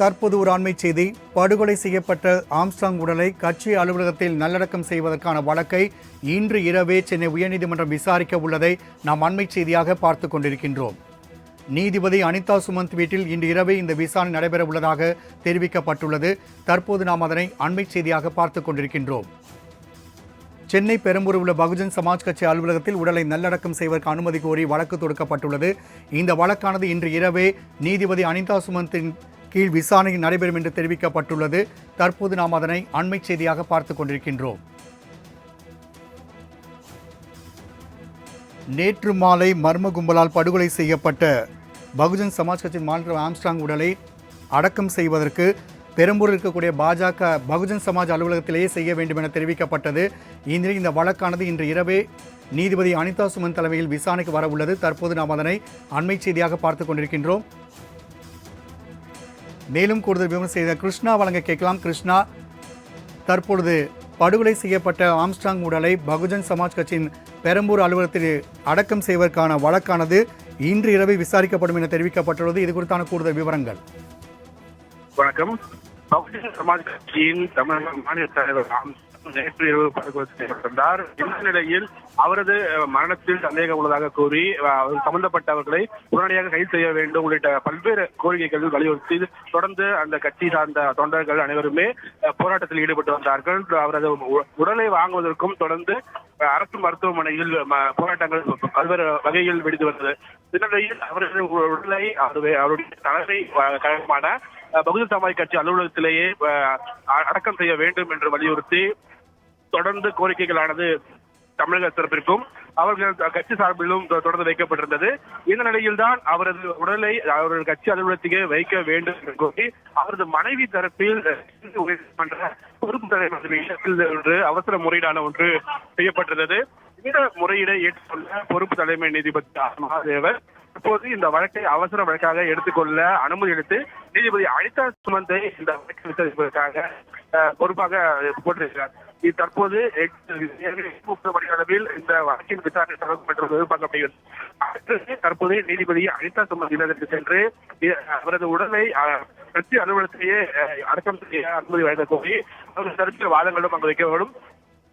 தற்போது ஒரு ஆண்மை செய்தி. படுகொலை செய்யப்பட்ட ஆம்ஸ்டாங் உடலை கட்சி அலுவலகத்தில் நல்லடக்கம் செய்வதற்கான வழக்கை இன்று இரவே சென்னை உயர்நீதிமன்றம் விசாரிக்க உள்ளதை நாம் அண்மை செய்தியாக பார்த்து கொண்டிருக்கின்றோம். நீதிபதி அனிதா சுமந்த் வீட்டில் இன்று இரவே இந்த விசாரணை நடைபெற உள்ளதாக தெரிவிக்கப்பட்டுள்ளது. தற்போது நாம் அதனை அண்மை செய்தியாக பார்த்து கொண்டிருக்கின்றோம். சென்னை பெரம்பூர் உள்ள பகுஜன் சமாஜ் கட்சி அலுவலகத்தில் உடலை நல்லடக்கம் செய்வதற்கு அனுமதி கோரி வழக்கு தொடுக்கப்பட்டுள்ளது. இந்த வழக்கானது இன்று இரவே நீதிபதி அனிதா சுமந்தின் கீழ் விசாரணை நடைபெறும் என்று தெரிவிக்கப்பட்டுள்ளது. தற்போது நாம் அதனை அண்மை செய்தியாக பார்த்து கொண்டிருக்கின்றோம். நேற்று மாலை மர்ம கும்பலால் படுகொலை செய்யப்பட்ட பகுஜன் சமாஜ் கட்சியின் மாநில ஆம்ஸ்டாங் உடலை அடக்கம் செய்வதற்கு பெரம்பூரில் இருக்கக்கூடிய பாஜக பகுஜன் சமாஜ் அலுவலகத்திலேயே செய்ய வேண்டும் என தெரிவிக்கப்பட்டது. இந்நிலையில் இந்த வழக்கானது இன்று இரவே நீதிபதி அனிதா சுமன் தலைமையில் விசாரணைக்கு வர உள்ளது. தற்போது நாம் அதனை அண்மை செய்தியாக பார்த்து கொண்டிருக்கின்றோம். மேலும் கூடுதல் விவரம் செய்த கிருஷ்ணா வழங்க கேட்கலாம். கிருஷ்ணா தற்பொழுது படுகொலை செய்யப்பட்ட ஆம்ஸ்டாங் உடலை பகுஜன் சமாஜ் கட்சியின் பெரம்பூர் அலுவலகத்தில் அடக்கம் செய்வதற்கான வழக்கானது இன்று இரவு விசாரிக்கப்படும் என தெரிவிக்கப்பட்டுள்ளது. இது குறித்தான கூடுதல் விவரங்கள். வணக்கம். பகுஜன் சமாஜ் கட்சியின் தமிழக மாநில தலைவர் நேற்று இரவு படுகொலை இந்த நிலையில் அவரது மரணத்தில் சந்தேகம் உள்ளதாக கூறி சம்பந்தப்பட்டவர்களை உடனடியாக கைது செய்ய வேண்டும் உள்ளிட்ட பல்வேறு கோரிக்கைகள் வலியுறுத்தி தொடர்ந்து அந்த கட்சி சார்ந்த தொண்டர்கள் அனைவருமே போராட்டத்தில் ஈடுபட்டு வந்தார்கள். அவரது உடலை வாங்குவதற்கும் தொடர்ந்து அரசு மருத்துவமனையில் போராட்டங்கள் பல்வேறு வகையில் வெடித்து வந்தது. இந்நிலையில் அவரது உடலை அவருடைய அவருடைய தலைமை கழகமான பகுஜன் சமாஜ் கட்சி அலுவலகத்திலேயே அடக்கம் செய்ய வேண்டும் என்று வலியுறுத்தி தொடர்ந்து கோரிக்கைகளானது தமிழக தரப்பிற்கும் அவர்கள் கட்சி சார்பிலும் தொடர்ந்து வைக்கப்பட்டிருந்தது. இந்த நிலையில்தான் அவரது உடலை அவரது கட்சி அலுவலகத்துக்கே வைக்க வேண்டும் என்று கோரி அவரது மனைவி தரப்பில் பொறுப்பு தலைமை ஒன்று அவசர முறையீடான ஒன்று செய்யப்பட்டிருந்தது. இந்த முறையீடை ஏற்றுக்கொள்ள பொறுப்பு தலைமை நீதிபதி மகாதேவர் இப்போது இந்த வழக்கை அவசர வழக்காக எடுத்துக்கொள்ள அனுமதி அளித்து நீதிபதி அனிதா சுமந்தை இந்த வழக்கை விசாரிப்பதற்காக அஹ், பொறுப்பாக போட்டிருக்கிறார். இது தற்போது அளவில் இந்த வழக்கின் விசாரணை தொடங்கும் என்று எதிர்பார்க்கப்படுகிறது தற்போது நீதிபதி அனிதா சுமந்த் இல்லத்திற்கு சென்று அவரது உடலை கட்சி அலுவலகத்திலேயே அடக்கம் செய்ய அனுமதி வழங்க கோரி அவரது தரப்பில் வாதங்களும் அங்கு வைக்கப்படும்.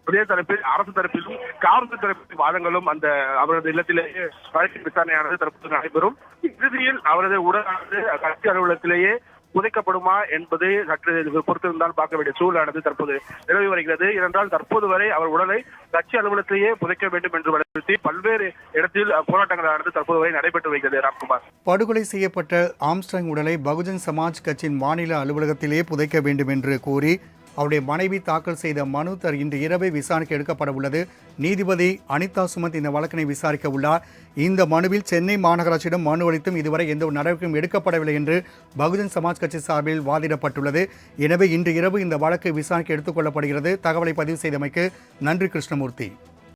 புதிய தரப்பில் அரசு தரப்பிலும் காவல்துறை தரப்பில் வாதங்களும் அந்த அவரது இல்லத்திலேயே வழக்கின் விசாரணையானது தற்போது நடைபெறும். இறுதியில் அவரது உடலானது கட்சி அலுவலகத்திலேயே புதைக்கப்படுமா என்பது சற்று பொறுத்திருந்தால் பார்க்க வேண்டிய சூழலானது தற்போது நிலவி வருகிறது. ஏனென்றால் தற்போது வரை அவர் உடலை கட்சி அலுவலகத்திலேயே புதைக்க வேண்டும் என்று வலியுறுத்தி பல்வேறு இடத்தில் போராட்டங்களானது தற்போது வரை நடைபெற்று வருகிறது. ராம்குமார். படுகொலை செய்யப்பட்ட ஆம்ஸ்டாங் உடலை பகுஜன் சமாஜ் கட்சியின் மாநில அலுவலகத்திலேயே புதைக்க வேண்டும் என்று கூறி அவருடைய மனைவி தாக்கல் செய்த மனு தர் இன்று இரவே விசாரணைக்கு எடுக்கப்பட உள்ளது. நீதிபதி அனிதா சுமந்த் இந்த வழக்கினை விசாரிக்க உள்ளார். இந்த மனுவில் சென்னை மாநகராட்சியிடம் மனு அளித்தும் இதுவரை எந்த ஒரு நடவடிக்கையும் எடுக்கப்படவில்லை என்று பகுஜன் சமாஜ் கட்சி சார்பில் வாதிடப்பட்டுள்ளது. எனவே இன்று இரவு இந்த வழக்கு விசாரணைக்கு எடுத்துக்கொள்ளப்படுகிறது தகவலை பதிவு செய்தமைக்கு நன்றி கிருஷ்ணமூர்த்தி.